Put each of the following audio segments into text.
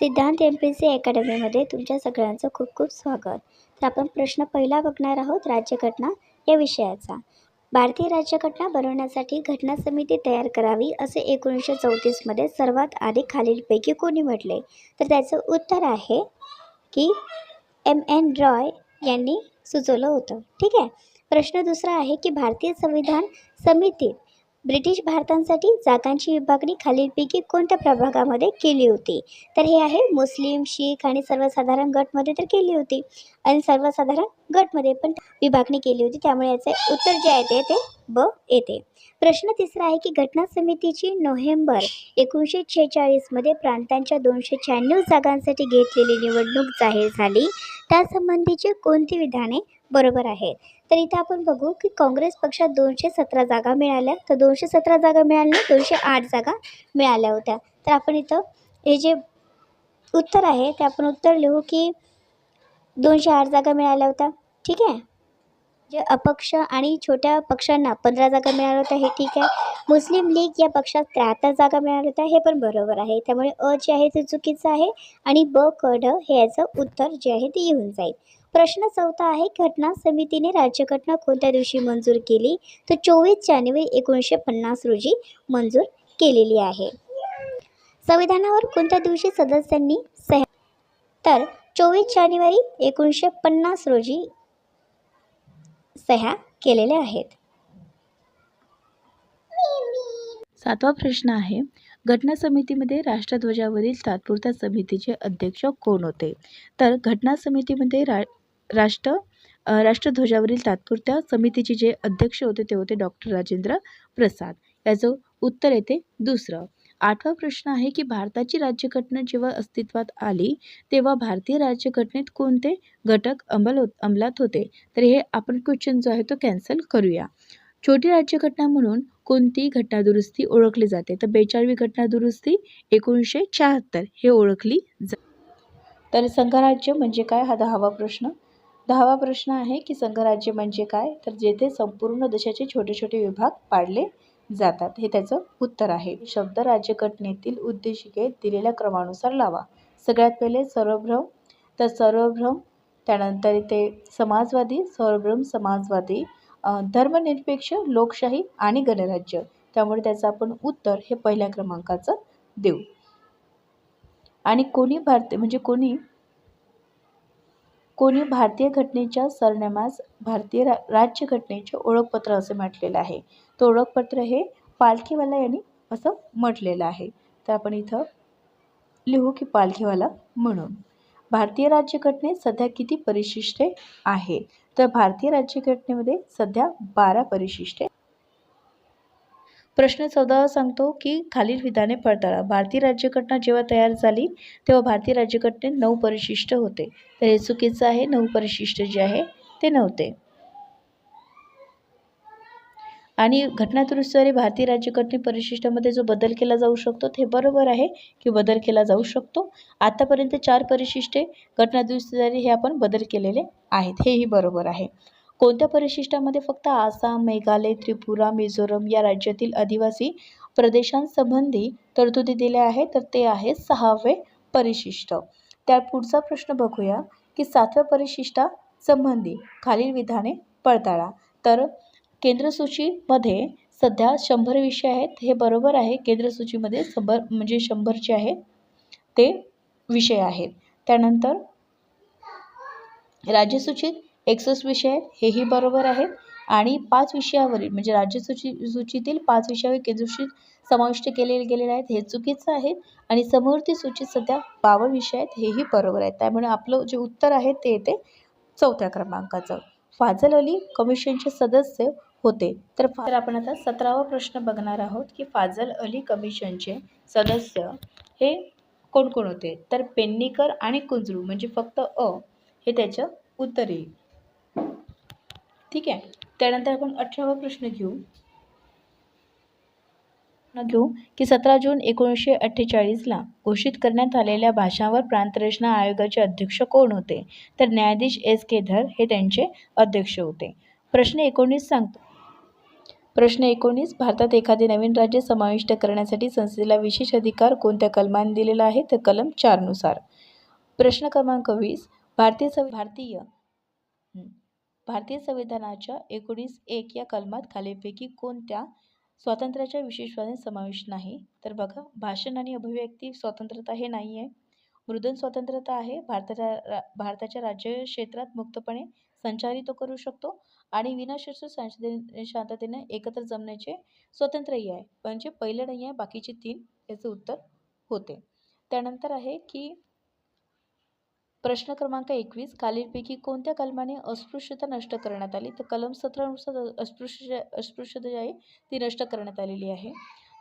सिद्धांत M P C अकॅडमीमध्ये तुमच्या सगळ्यांचं खूप खूप स्वागत. तर आपण प्रश्न पहिला बघणार आहोत राज्यघटना या विषयाचा. भारतीय राज्यघटना बनवण्यासाठी घटना समिती तयार करावी असे एकोणीसशे चौतीसमध्ये सर्वात आधी खालीलपैकी कोणी म्हटले? तर त्याचं उत्तर आहे की एम एन रॉय यांनी सुचवलं होतं. ठीक आहे? प्रश्न दुसरा आहे की भारतीय संविधान समितीत ब्रिटिश भारतांसाठी जागांची विभागणी खालीलपैकी कोणत्या प्रभागामध्ये केली होती? तर हे आहे मुस्लिम शीख आणि सर्वसाधारण गटमध्ये तर केली होती आणि सर्वसाधारण गटमध्ये पण विभागणी केली होती. त्यामुळे याचे उत्तर जे आहे ते ते ब येते. प्रश्न तिसरा आहे की घटना समितीची नोव्हेंबर एकोणीसशे शेहेचाळीसमध्ये प्रांतांच्या दोनशे शहाण्णव जागांसाठी घेतलेली निवडणूक जाहीर झाली. त्यासंबंधीची कोणती विधाने बरोबर आहेत? तर इथं आपण बघू की काँग्रेस पक्षात दोनशे सतरा जागा मिळाल्या. तर दोनशे सतरा जागा मिळाल्या दोनशे आठ जागा मिळाल्या होत्या. तर आपण इथं हे जे उत्तर आहे ते आपण उत्तर लिहू की दोनशे आठ जागा मिळाल्या होत्या. ठीक आहे? जे अपक्ष आणि छोट्या पक्षांना पंधरा जागा मिळाल्या होत्या हे ठीक आहे. मुस्लिम लीग या पक्षात त्र्याहत्तर जागा मिळाल्या होत्या हे पण बरोबर आहे. त्यामुळे अ जे आहे ते चुकीचं आहे आणि ब क हे याचं उत्तर जे आहे ते येऊन जाईल. प्रश्न चौथा आहे घटना समितीने राज्यघटना कोणत्या दिवशी मंजूर केली? तर चोवीस जानेवारी एकोणीसशे पन्नास रोजी मंजूर केलेली आहे. संविधानावर कोणत्या दिवशी सदस्यांनी सह्या तर चोवीस जानेवारी एकोणीसशे पन्नास रोजी सह्या केलेल्या आहेत. सातवा प्रश्न आहे घटना समितीमध्ये राष्ट्रध्वजावरील तात्पुरत्या समितीचे अध्यक्ष कोण होते? तर घटना समितीमध्ये रा राष्ट्र राष्ट्रध्वजावरील तात्पुरत्या समितीचे जे अध्यक्ष होते ते होते डॉक्टर राजेंद्र प्रसाद. याचं उत्तर येते दुसरं. आठवा प्रश्न आहे की भारताची राज्यघटना जेव्हा अस्तित्वात आली तेव्हा भारतीय राज्यघटनेत कोणते घटक अंमल होत अंमलात होते? तर हे आपण क्वेश्चन जो आहे तो कॅन्सल करूया. छोटी राज्यघटना म्हणून कोणती घटनादुरुस्ती ओळखली जाते. तर बेचाळवी घटनादुरुस्ती एकोणीसशे शहात्तर हे ओळखली जा तर संघराज्य म्हणजे काय? हा दहावा प्रश्न. दहावा प्रश्न आहे की संघराज्य म्हणजे काय? तर जेथे संपूर्ण देशाचे छोटे छोटे विभाग पाडले जातात. हे त्याचं उत्तर आहे. शब्द राज्यघटनेतील उद्देशिकेत दिलेल्या क्रमानुसार लावा. सगळ्यात पहिले सर्वभ्रम तर सर्वभ्रम त्यानंतर इथे समाजवादी सर्वभ्रम समाजवादी धर्मनिरपेक्ष लोकशाही आणि गणराज्य. त्यामुळे त्याचं आपण उत्तर हे पहिल्या क्रमांकाचं देऊ. आणि कोणी भारतीय म्हणजे कोणी कोणी भारतीय घटनेच्या सरनामास भारतीय रा राज्यघटनेचे ओळखपत्र असे म्हटलेलं आहे. तो ओळखपत्र हे पालखीवाला यांनी असं म्हटलेलं आहे. तर आपण इथं लिहू की पालखीवाला म्हणून. भारतीय राज्यघटनेत सध्या किती परिशिष्टे आहे? तर भारतीय राज्यघटनेमध्ये सध्या बारा परिशिष्टे. प्रश्न चौदा सांगतो की खालील विधाने पडताळा. भारतीय राज्यघटना जेव्हा तयार झाली तेव्हा भारतीय राज्यघटनेत नऊ परिशिष्ट होते. तर हे चुकीचं आहे नऊ परिशिष्ट जे आहे ते नव्हते. आणि घटनादुरुस्तीद्वारे भारतीय राज्यघटने परिशिष्टामध्ये जो बदल केला जाऊ शकतो ते बरोबर आहे की बदल केला जाऊ शकतो. आतापर्यंत चार परिशिष्टे घटनादुरुस्तीद्वारे हे आपण बदल केलेले आहेत हेही बरोबर आहे. कोणत्या परिशिष्टामध्ये फक्त आसाम मेघालय त्रिपुरा मिझोरम या राज्यातील आदिवासी प्रदेशांसंबंधी तरतुदी दिल्या आहेत तर ते आहे सहावे परिशिष्ट. त्या पुढचा प्रश्न बघूया की सातव्या परिशिष्टासंबंधी खालील विधाने पडताळा. तर केंद्रसूचीमध्ये सध्या शंभर विषय आहेत. हे बरोबर आहे. केंद्रसूचीमध्ये शंभर म्हणजे शंभर जे आहेत ते विषय आहेत. त्यानंतर राज्यसूचीत एकसष्ट विषय आहेत. हेही बरोबर आहेत आणि पाच विषयावरील म्हणजे राज्यसूची सूचीतील पाच विषयावर केंद्रसूचीत समाविष्ट केलेले गेलेले आहेत. हे चुकीचं आहे. आणि समवर्ती सूचीत सध्या बावन्न विषय आहेत. हेही बरोबर आहेत त्यामुळे आपलं जे उत्तर आहे ते येते चौथ्या क्रमांकाचं. फाजल अली कमिशनचे सदस्य होते. तर फार आपण आता सतरावा प्रश्न बघणार आहोत की फाजल अली कमिशनचे सदस्य हे कोण कोण होते? तर पेन्नीकर आणि कुंजरू म्हणजे फक्त अ हे त्याचं उत्तर येईल. ठीक आहे? त्यानंतर आपण अठरावा प्रश्न घेऊ. घेऊ की सतरा जून एकोणीसशे अठ्ठेचाळीसला घोषित करण्यात आलेल्या भाषांवर प्रांतरचना आयोगाचे अध्यक्ष कोण होते? तर न्यायाधीश एस केधर हे त्यांचे अध्यक्ष होते. प्रश्न एकोणीस सांगतो. प्रश्न एकोणीस भारतात एखादे नवीन राज्य समाविष्ट करण्यासाठी संसदेला विशेष अधिकार कोणत्या कलमाने दिलेला आहे? तर कलम चारनुसार. प्रश्न क्रमांक वीस भारतीय सं भारतीय भारतीय संविधानाच्या एकोणीस एक या कलमात खालीलपैकी कोणत्या स्वातंत्र्याच्या विशेषवाने समावेश नाही? तर बघा भाषण आणि अभिव्यक्ती स्वतंत्रता हे नाही आहे मृदन स्वतंत्रता आहे. भारताच्या रा भारताच्या राज्य क्षेत्रात मुक्तपणे संचारित करू शकतो. आणि विनाशस्त्र संसदे शांततेने एकत्र जमण्याचे स्वातंत्र्यही आहे. म्हणजे पहिलं नाही आहे बाकीचे तीन याचं उत्तर होते. त्यानंतर आहे की प्रश्न क्रमांक एकवीस खालीलपैकी कोणत्या कलमाने अस्पृश्यता नष्ट करण्यात आली? तर कलम सतरानुसार अस्पृश्य अस्पृश्यता जी आहे ती नष्ट करण्यात आलेली आहे.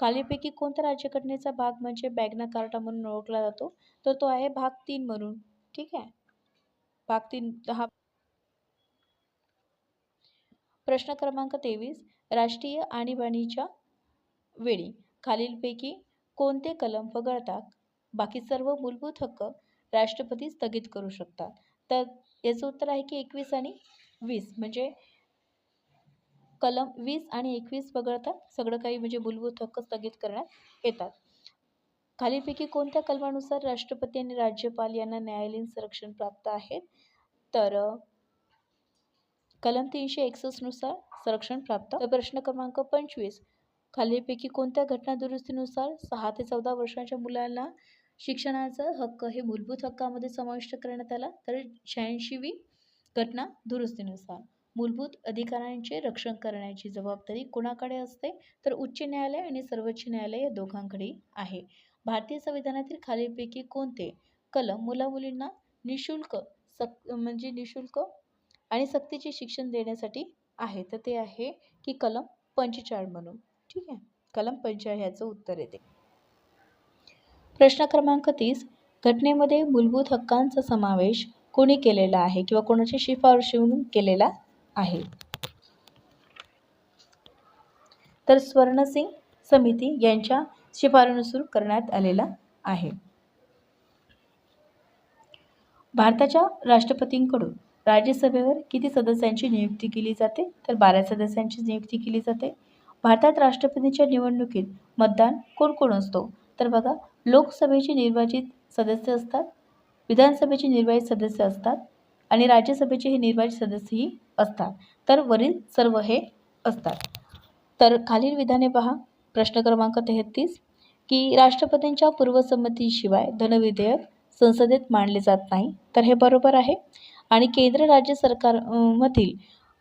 खालीलपैकी कोणत्या राज्यघटनेचा भाग म्हणजे बॅग्ना कार्टा म्हणून ओळखला जातो? तर तो आहे भाग तीन म्हणून. ठीक आहे? भाग तीन हा प्रश्न क्रमांक तेवीस राष्ट्रीय आणीबाणीच्या वेळी खालीलपैकी कोणते कलम वगळतात बाकी सर्व मूलभूत हक्क राष्ट्रपती स्थगित करू शकतात? तर याचं उत्तर आहे की एकवीस आणि वीस. म्हणजे कलम वीस आणि एकवीस वगळता सगळं काही म्हणजे मूलभूत हक्क स्थगित करण्यात येतात. खालीलपैकी कोणत्या कलमानुसार राष्ट्रपती आणि राज्यपाल यांना न्यायालयीन संरक्षण प्राप्त आहे? तर कलम तीनशे एकसष्टनुसार संरक्षण प्राप्त. तर प्रश्न क्रमांक पंचवीस. खालीलपैकी कोणत्या घटना दुरुस्तीनुसार सहा ते चौदा वर्षांच्या मुलांना शिक्षणाचा हक्क हे मूलभूत हक्कामध्ये समाविष्ट करण्यात आला? तर शहाऐंशीवी घटना दुरुस्तीनुसार. मूलभूत अधिकारांचे रक्षण करण्याची जबाबदारी कोणाकडे असते? तर उच्च न्यायालय आणि सर्वोच्च न्यायालय या दोघांकडे आहे. भारतीय संविधानातील खालीलपैकी कोणते कलम मुलामुलींना निशुल्क सक म्हणजे निशुल्क आणि सक्तीचे शिक्षण देण्यासाठी आहे. तर ते आहे की कलम पंचेचाळ म्हणून. ठीक आहे? कलम पंचेचाळीस ह्याचं उत्तर येते. प्रश्न क्रमांक तीस. घटनेमध्ये मूलभूत हक्कांचा समावेश कोणी केलेला आहे किंवा कोणाची शिफारशी म्हणून केलेला आहे? तर स्वर्णसिंग समिती यांच्या शिफारशीनुसार करण्यात आलेला आहे. भारताच्या राष्ट्रपतींकडून राज्यसभेवर किती सदस्यांची नियुक्ती केली जाते? तर बारा सदस्यांची नियुक्ती केली जाते. भारतात राष्ट्रपतीच्या निवडणुकीत मतदान कोण कोण असतो? तर बघा लोकसभेचे निर्वाचित सदस्य असतात विधानसभेचे निर्वाचित सदस्य असतात आणि राज्यसभेचे हे निर्वाचित सदस्यही असतात. तर वरील सर्व हे असतात. तर खालील विधाने पहा. प्रश्न क्रमांक तेहतीस की राष्ट्रपतींच्या पूर्वसंमतीशिवाय धनविधेयक संसदेत मांडले जात नाही. तर हे बरोबर आहे. आणि केंद्र राज्य सरकार मधील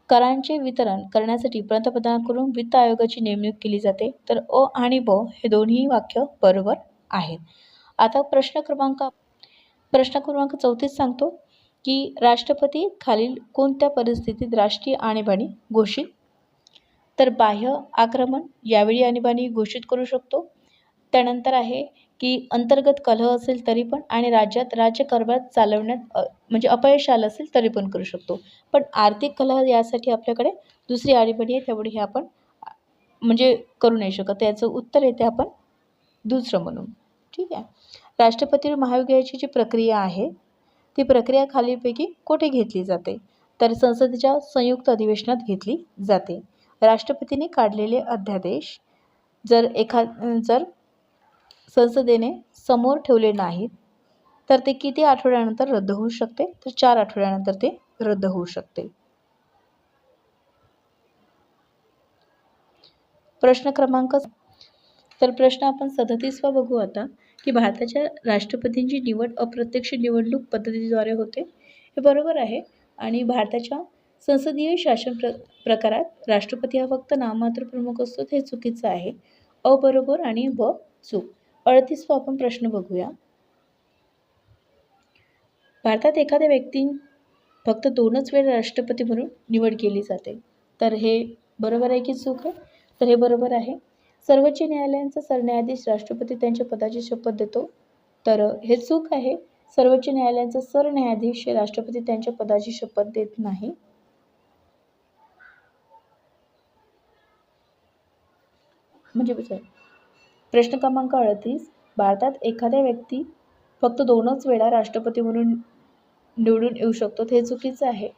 करांचे वितरण करण्यासाठी पंतप्रधानाकडून वित्त आयोगाची नेमणूक केली जाते. तर अ आणि ब हे दोन्ही वाक्य बरोबर आहेत. आता प्रश्न क्रमांक प्रश्न क्रमांक चौतीस सांगतो की राष्ट्रपती खालील कोणत्या परिस्थितीत राष्ट्रीय आणीबाणी घोषित? तर बाह्य आक्रमण यावेळी आणीबाणी घोषित करू शकतो. त्यानंतर आहे की अंतर्गत कलह असेल तरी पण आणि राज्यात राज्यकारभार चालवण्यात म्हणजे अपयश आलं असेल तरी पण करू शकतो. पण आर्थिक कलह यासाठी आपल्याकडे दुसरी आडीबडी आहे त्यामुळे हे आपण म्हणजे करू नाही शकत. याचं उत्तर येते आपण दुसरं म्हणून. ठीक आहे. राष्ट्रपती महाभियोगाची जी प्रक्रिया आहे ती प्रक्रिया खालीलपैकी कोठे घेतली जाते? तर संसदेच्या संयुक्त अधिवेशनात घेतली जाते. राष्ट्रपतीने काढलेले अध्यादेश जर एखा जर संसदेने समोर ठेवले नाहीत तर ते किती आठवड्यानंतर रद्द होऊ शकते? तर चार आठवड्यानंतर ते रद्द होऊ शकते. प्रश्न क्रमांक तर प्रश्न आपण सदतीसवा बघू आता की भारताच्या राष्ट्रपतींची निवड अप्रत्यक्ष निवडणूक पद्धतीद्वारे होते. हे बरोबर आहे. आणि भारताच्या संसदीय शासन प्र प्रकारात राष्ट्रपती हा फक्त नाममात्र प्रमुख असतो हे चुकीचं आहे. अ बरोबर आणि ब चूक. अडतीसवा आपण प्रश्न बघूया. भारतात एखाद्या व्यक्ती फक्त दोनच वेळ राष्ट्रपती म्हणून निवड केली जाते. तर हे बरोबर आहे की चूक आहे? तर हे बरोबर आहे. सर्वोच्च न्यायालयांचा सरन्यायाधीश राष्ट्रपती त्यांच्या पदाची शपथ देतो. तर हे चूक आहे. सर्वोच्च न्यायालयांचा सरन्यायाधीश हे राष्ट्रपती त्यांच्या पदाची शपथ देत नाही. म्हणजे प्रश्न क्रमांक अडतीस. भारतात एखाद्या व्यक्ती फक्त दोनच वेळा राष्ट्रपती म्हणून निवडून येऊ शकतो हे चुकीचं आहे.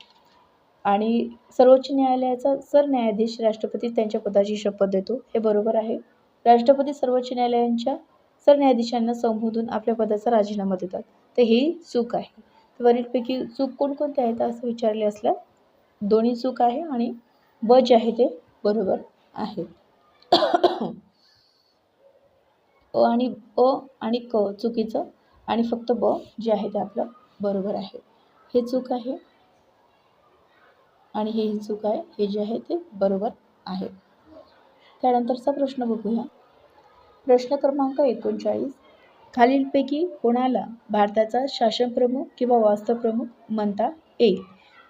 आणि सर्वोच्च न्यायालयाचा सरन्यायाधीश राष्ट्रपती त्यांच्या पदाची शपथ देतो हे बरोबर आहे. राष्ट्रपती सर्वोच्च न्यायालयांच्या सरन्यायाधीशांना संबोधून आपल्या पदाचा राजीनामा देतात. तर ही चूक आहे. वरीलपैकी चूक कोणकोणत्या आहेत असं विचारले असल्यास दोन्ही चूक आहे आणि ब जे आहे ते बरोबर आहे. अ आणि अ आणि क चुकीचं आणि फक्त ब जे आहे ते आपलं बरोबर आहे. हे चूक आहे. आणि हे ही चूक आहे. हे जे आहे ते बरोबर आहे. त्यानंतरचा प्रश्न बघूया. प्रश्न क्रमांक एकोणचाळीस. खालीलपैकी कोणाला भारताचा शासनप्रमुख किंवा वास्तवप्रमुख म्हणता येईल?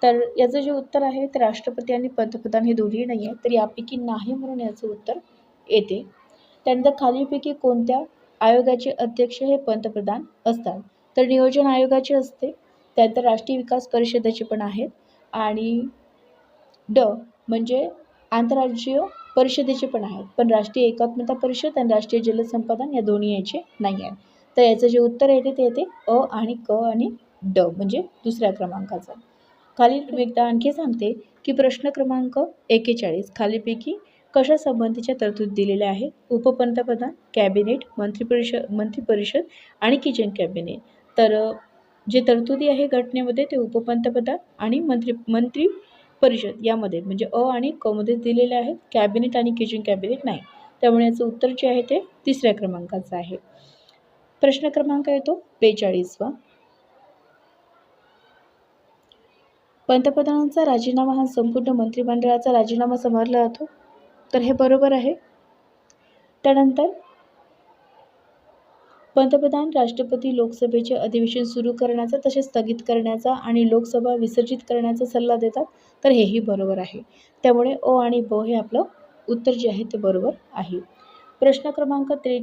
तर याचं जे उत्तर आहे ते राष्ट्रपती आणि पंतप्रधान हे दोन्ही नाही आहे तर यापैकी नाही म्हणून याचं उत्तर येते. त्यानंतर खालीलपैकी कोणत्या आयोगाचे अध्यक्ष हे पंतप्रधान असतात? तर नियोजन आयोगाचे असते त्यानंतर राष्ट्रीय विकास परिषदेचे पण आहेत आणि ड म्हणजे आंतरराज्यीय परिषदेचे पण आहेत. पण राष्ट्रीय एकात्मता परिषद आणि राष्ट्रीय जलसंपादन या दोन्ही याचे नाही आहेत. तर याचं जे उत्तर येते ते येते अ आणि क आणि ड म्हणजे दुसऱ्या क्रमांकाचं. खालील मी एकदा आणखी सांगते की प्रश्न क्रमांक एकेचाळीस खालीपैकी कशासंबंधीच्या तरतूद दिलेल्या आहेत? उपपंतप्रधान कॅबिनेट मंत्रिपरिषद मंत्रिपरिषद आणि किचन कॅबिनेट. तर जे तरतुदी आहे घटनेमध्ये ते उपपंतप्रधान आणि मंत्री मंत्री परिषद यामध्ये म्हणजे अ आणि क मध्ये दिलेले आहेत. कॅबिनेट आणि किचन कॅबिनेट नाही. त्यामुळे याचं उत्तर जे आहे ते तिसऱ्या क्रमांकाचं आहे. प्रश्न क्रमांक येतो बेचाळीसवा. पंतप्रधानांचा राजीनामा हा संपूर्ण मंत्रिमंडळाचा राजीनामा समजला जातो. तर हे बरोबर आहे. त्यानंतर पंतप्रधान राष्ट्रपती लोकसभेचे अधिवेशन सुरू करण्याचा तसेच स्थगित करण्याचा आणि लोकसभा विसर्जित करण्याचा सल्ला देतात तर हेही बरोबर आहे. त्यामुळे ओ आणि ब हे आपलं उत्तर जे आहे ते बरोबर आहे. प्रश्न क्रमांक त्रे